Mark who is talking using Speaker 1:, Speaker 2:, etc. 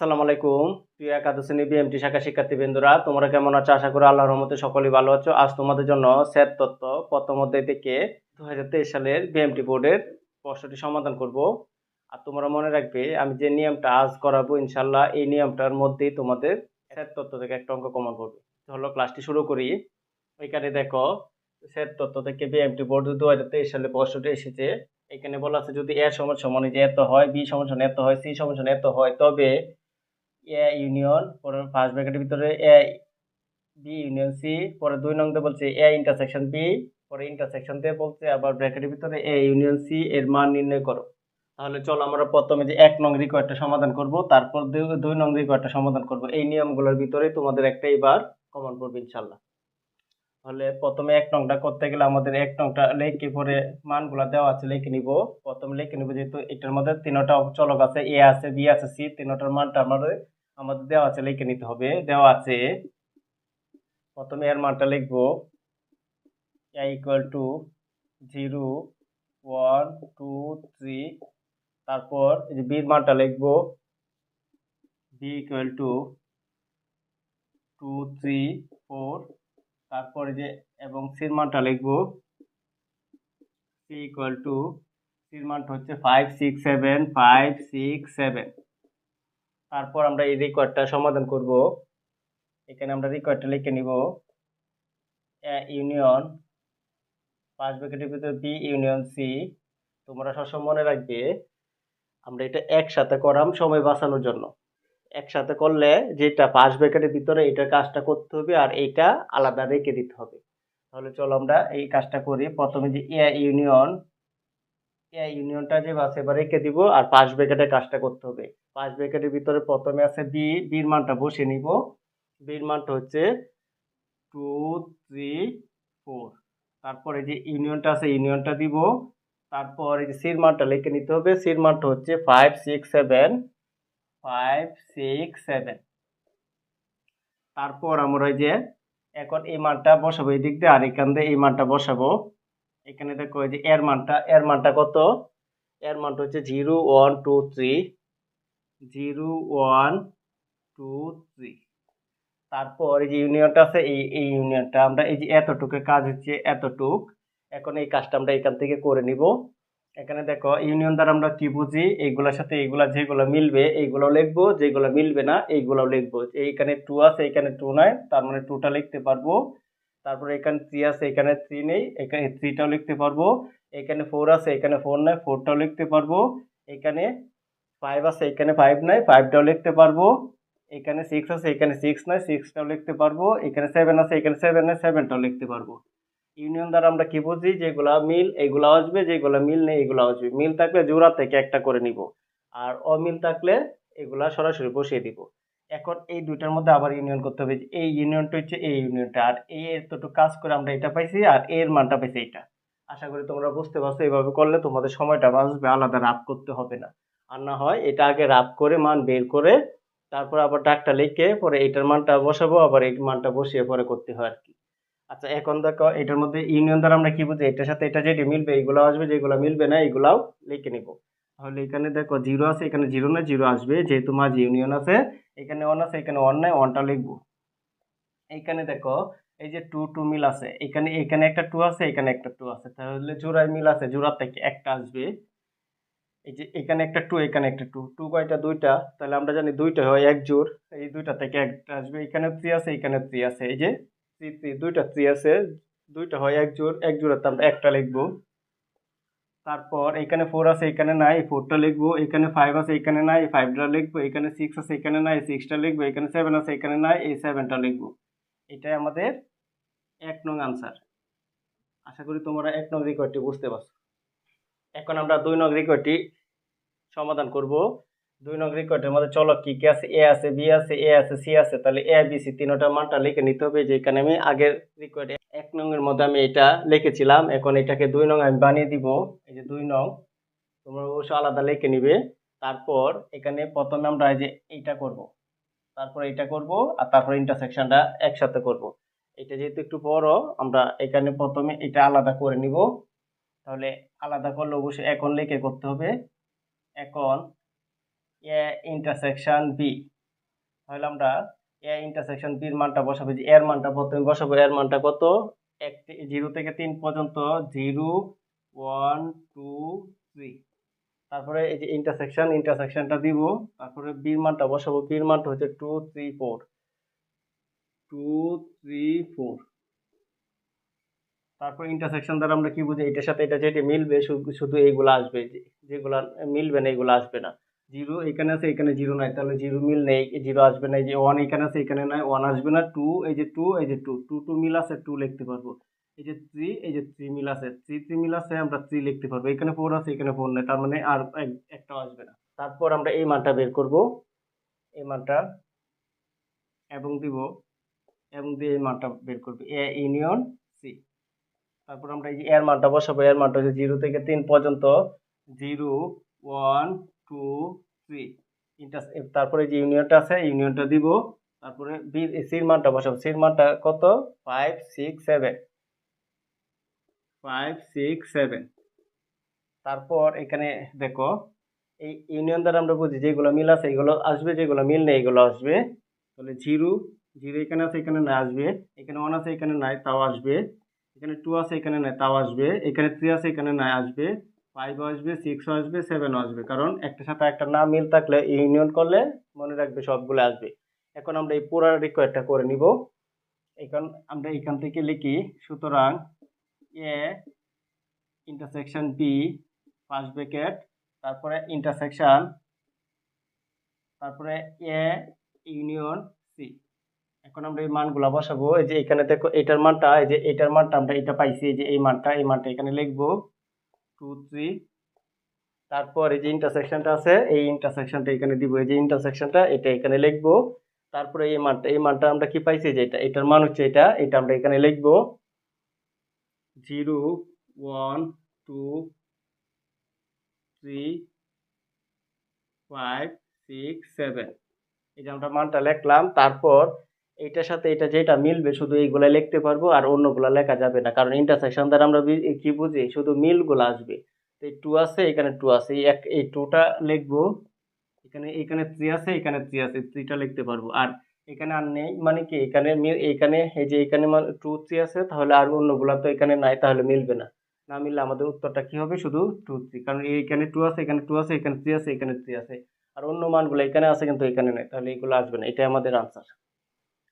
Speaker 1: আসসালামু আলাইকুম। প্রিয় একাদশ শ্রেণি বিএমটি শাখা শিক্ষার্থী বন্ধুরা তোমরা কেমন আছো? আশা করি আল্লাহর রহমতে সকলেই ভালো আছো। আজ তোমাদের জন্য সেট তত্ত্ব প্রথম অধ্যায় থেকে দু সালের বিএমটি বোর্ডের প্রশ্নটি সমাধান করব। আর তোমরা মনে রাখবে, আমি যে নিয়মটা আজ করাবো ইনশাল্লাহ এই নিয়মটার মধ্যেই তোমাদের সেট তত্ত্ব থেকে একটা অঙ্ক কমন করবে হলো ক্লাসটি শুরু করি। ওইখানে দেখো সেট তত্ত্ব থেকে বিএমটি বোর্ড দু হাজার তেইশ সালে প্রশ্নটি এসেছে, এখানে বলা আছে যদি এ সমান সমান যে এত হয় বি সমান সমান এত হয় সি সমান সমান এত হয়, তবে এ ইউনিয়ন পরে ফার্স্ট ব্র্যাকেটের ভিতরে এ, বি ইউনিয়ন, সি, পরে দুই নং দিয়ে বলছে এ ইন্টারসেকশন বি, পরে ইন্টারসেকশন দিয়ে বলছে, আবার ব্র্যাকেটের ভিতরে এ ইউনিয়ন, সি, এর মান নির্ণয় করো। তাহলে চলো আমরা প্রথমে যে এক নং রিকোয়ারটা সমাধান করব, তারপর দুই নং রিকোয়ারটা সমাধান করব। এই নিয়মগুলোর ভিতরে তোমাদের একটা এবার কমন পড়বে ইনশাল্লাহ তাহলে প্রথমে এক নংটা করতে গেলে আমাদের এক নংটা লেখে পরে মানগুলা দেওয়া আছে, লিখে নিব। প্রথমে লিখে নিব যেহেতু এটার মধ্যে তিনটা চলক আছে, এ আছে, বি আছে, সি, তিনটার মানটা আমাদের আমাদের দেওয়া আছে, লিখে নিতে হবে। দেওয়া আছে, প্রথমে এর মানটা লিখব। A equal to zero one two three তারপর এই যে বির মানটা লিখব। B equal to two three four তারপরে যে এবং সির মানটা লিখব। সি ইকুয়াল টু সির মানটা হচ্ছে five six seven five six seven তারপর আমরা এই রেকর্ডটা সমাধান করব। এখানে আমরা রেকর্ডটা লিখে নিব। ইউনিয়ন পাঁচ ব্র্যাকেটের ভিতরে বি ইউনিয়ন সি তোমরা সবসময় মনে রাখবে, আমরা এটা একসাথে করাম সময় বাঁচানোর জন্য। একসাথে করলে যেটা পাঁচ ব্র্যাকেটের ভিতরে, এটার কাজটা করতে হবে আর এইটা আলাদা রেখে দিতে হবে। তাহলে চলো আমরা এই কাজটা করি। প্রথমে যে এ ইউনিয়ন এ ইউনিয়নটা যে বাস এবার রেখে দিব আর পাঁচ ব্র্যাকেটের কাজটা করতে হবে। পাঁচ ব্র্যাকেটের ভিতরে প্রথমে আছে বি বির মানটা বসে নিব। বির মানটা হচ্ছে টু থ্রি ফোর তারপরে যে ইউনিয়নটা আছে ইউনিয়নটা দিব। তারপর এই যে সির মানটা লিখে নিতে হবে। সির মানটা হচ্ছে five six seven five six seven তারপর আমরা ওই যে এখন এই মানটা বসাবো এই দিক দিয়ে, আর এখান দিয়ে এই মানটা বসাবো। এখানে দেখো এই যে এর মানটা এর মানটা কত? এর মানটা হচ্ছে zero one two three zero one two three. তারপর এই যে ইউনিয়নটা আছে, এই এই ইউনিয়নটা আমরা এই যে এতটুকু কাজ হচ্ছে এতটুক। এখন এই কাজটা আমরা এখান থেকে করে নিব। এখানে দেখো ইউনিয়ন দ্বারা আমরা কি বুঝি? এইগুলোর সাথে এইগুলা যেগুলো মিলবে এইগুলো লিখব। যেগুলো মিলবে না এইগুলো লিখব। এইখানে টু আছে এখানে টু নাই, তার মানে টুটা লিখতে পারব। তারপরে এখানে থ্রি আছে, এখানে থ্রি নেই, এখানে থ্রিটাও লিখতে পারব। এখানে ফোর আছে, এখানে ফোর নাই ফোরটাও লিখতে পারব। এখানে ফাইভ আছে, এখানে ফাইভ নাই ফাইভটাও লিখতে পারব। এখানে সিক্স আছে, এখানে সিক্স নাই সিক্সটাও লিখতে পারব। এখানে সেভেন আছে, এখানে সেভেন নাই সেভেনটাও লিখতে পারব। ইউনিয়ন দ্বারা আমরা কি বুঝি? যেগুলা মিল, এগুলা আসবে, যেগুলা মিল নেই, এগুলা আসবে। মিল থাকলে জোড়া থেকে একটা করে নিব। আর অমিল থাকলে এগুলা সরাসরি বসিয়ে দিব। এখন এই দুইটার মধ্যে আবার ইউনিয়ন করতে হবে। এই ইউনিয়নটা হচ্ছে এই ইউনিয়নটা আর এই এতটুকু কাজ করে আমরা এটা পাইছি, আর এর মানটা পাইছি এটা আশা করি তোমরা বুঝতে পারছ। এইভাবে করলে তোমাদের সময়টা বাঁচবে, আলাদা রাপ করতে হবে না। আর না হয় এটা আগে রাপ করে মান বের করে তারপর আবার ডাকটা লিখে পরে এটার মানটা বসাবো, আবার এই মানটা বসিয়ে পরে করতে হয় আর কি আচ্ছা এখন দেখো এটার মধ্যে ইউনিয়ন দ্বারা আমরা কি বুঝি? এটার সাথে এটা যেটি মিলবে, এগুলো আসবে, যেগুলো মিলবে না, এগুলাও লিখে নিব। তাহলে এখানে দেখো জিরো আছে, এখানে জিরো না জিরো আসবে। যেহেতু মাঝ ইউনিয়ন আছে, এখানে ওয়ান আছে, এখানে ওয়ান নাই ওয়ানটা লিখব। এইখানে দেখো এই যে টু টু মিল আছে। এখানে এখানে একটা টু আছে, এখানে একটা টু আছে। তাহলে জোড়ায় মিল আছে, জোড়ার থেকে একটা আসবে। এই যে এখানে একটা টু এখানে একটা টু টু কয়টা? দুইটা? তাহলে আমরা জানি দুইটা হয় এক জোড়। এই দুইটা থেকে একটা আসবে। এখানে থ্রি আছে, এখানে থ্রি আছে। এই যে থ্রি থ্রি দুইটা থ্রি আছে, দুইটা হয় এক জোড়। এক জোড়াতে আমরা একটা লিখব। তারপর এখানে ফোর আছে, এখানে নাই। ফোরটা লিখব। এখানে ফাইভ আছে, এখানে নাই। ফাইভটা লিখব। এখানে সিক্স আছে, এখানে নাই। সিক্সটা লিখব। এখানে সেভেন আছে, এখানে নাই। এই সেভেনটা লিখব। এটাই আমাদের এক নং আনসার আশা করি তোমরা এক নং রেকর্ডটি বুঝতে পারছ। এখন আমরা দুই নং রেকর্ডটি সমাধান করব। দুই নং রেকর্ডের মধ্যে চলো কি কি আছে? এ আছে বি আছে এ আছে সি আছে। তাহলে এ বি সি তিনটা মানটা লিখে নিতে হবে যে এখানে আমি আগের রেকর্ডে এক নং এর মধ্যে আমি এটা লিখেছিলাম। এখন এটাকে দুই নং আমি বানিয়ে দিব। এই যে দুই নং, তোমরা অবশ্য আলাদা লিখে নিবে। তারপর এখানে প্রথমে আমরা এই যে এইটা করব। তারপর এইটা করব, আর তারপর ইন্টারসেকশনটা একসাথে করব। এটা যেহেতু একটু বড়, আমরা এখানে প্রথমে এটা আলাদা করে নিব। তাহলে আলাদা করলে অবশ্যই এখন লিখে করতে হবে। এখন এ ইন্টারসেকশন বি তাহলে আমরা এ ইন্টারসেকশন বির মানটা বসাবো যে এর মানটা প্রথমে বসাবো, এর মানটা কত? এক জিরো থেকে তিন পর্যন্ত, জিরো, ওয়ান, টু, থ্রি। তারপরে এই যে ইন্টারসেকশন ইন্টারসেকশনটা দিব। তারপরে বির মানটা বসাবো বির মানটা হচ্ছে two, three, four. Two, three, four. তারপর ইন্টারসেকশন দ্বারা আমরা কি বুঝি? এটার সাথে এটা যেটা মিলবে শুধু এইগুলো আসবে যেগুলা মিলবে না এগুলো আসবে না। জিরো এখানে আছে, এখানে জিরো নাই, তাহলে জিরো মিল নেই জিরো আসবে না, এই যে ওয়ান এখানে আছে, এখানে নাই ওয়ান আসবে না টু এই যে টু এই যে টু টু টু মিল আছে টু লিখতে পারব। এই যে থ্রি এই যে থ্রি মিল আছে থ্রি থ্রি মিল আছে, আমরা থ্রি লিখতে পারব। এখানে ফোর আছে, এখানে ফোর নেই, তার মানে আর এক- একটাও আসবে না। তারপর আমরা এই মানটা বের করব, এই মানটা, এবং দিব, এবং দিয়ে এই মানটা বের করব। এ ইউনিয়ন তারপর আমরা এই যে এর মানটা বসাবো এর মানটা হচ্ছে জিরো থেকে তিন পর্যন্ত zero one two three inter তারপরে যে ইউনিয়নটা আছে ইউনিয়নটা দিব। তারপরে বি সির মানটা বসাবো। সির মানটা কত? Five six seven five six seven তারপর এখানে দেখো, এই ইউনিয়ন দ্বারা আমরা বুঝি যেগুলো মিল আছে, এগুলো আসবে, যেগুলো মিল নেই, এগুলো আসবে। তাহলে জিরো জিরো এখানে আছে, এখানে না আসবে। এখানে ওয়ান আছে, এখানে নাই, তাও আসবে। এখানে টু আছে, এখানে নাই, তাও আসবে। এখানে থ্রি আছে, এখানে নাই, আসবে। ফাইভ আসবে সিক্সও আসবে সেভেনও আসবে। কারণ একটার সাথে একটা না মিল থাকলে ইউনিয়ন করলে মনে রাখবে সবগুলো আসবে। এখন আমরা এই পুরো রিকোয়ারটা করে নিব। এখন আমরা এখান থেকে লিখি, সুতরাং A intersection B first bracket তারপরে ইন্টারসেকশন তারপরে এ ইউনিয়ন সি এখন আমরা এই মানগুলো বসাবো। এই যে এখানে দেখো, এটার মানটা, এই যে এটার মানটা আমরা এটা পাইছি, এই যে এই মানটা এই মানটা এখানে লিখব। টু থ্রি তারপর এই যে ইন্টারসেকশনটা আছে, এই ইন্টারসেকশনটা এখানে দিব। এই যে ইন্টারসেকশনটা এটা এখানে লিখব। তারপরে এই মানটা এই মানটা আমরা কি পাইছি? যে এটা, এটার মান হচ্ছে এটা এটা আমরা এখানে লিখব। Zero one two three five six seven এই যে আমরা মানটা লিখলাম, তারপর এইটার সাথে এটা যেটা মিলবে শুধু এইগুলা লিখতে পারব আর অন্যগুলা লেখা যাবে না। কারণ ইন্টারসেকশন দ্বারা আমরা কি বুঝি? শুধু মিলগুলো আসবে। তো এই টু আছে, এখানে টু আছে। এই এক এই টুটা লিখব। এখানে এখানে থ্রি আছে, এখানে থ্রি আছে। থ্রিটা লিখতে পারব। আর এখানে আর নেই মানে কি? এখানে এখানে এই যে এখানে টু থ্রি আছে, তাহলে আর অন্যগুলা তো এখানে নাই, তাহলে মিলবে না। না মিললে আমাদের উত্তরটা কি হবে? শুধু টু থ্রি কারণ এইখানে টু আছে, এখানে টু আছে, এখানে থ্রি আছে, এখানে থ্রি আছে। আর অন্য মানগুলো এখানে আছে, কিন্তু এখানে নেই। তাহলে এগুলো আসবে না। এটাই আমাদের আনসার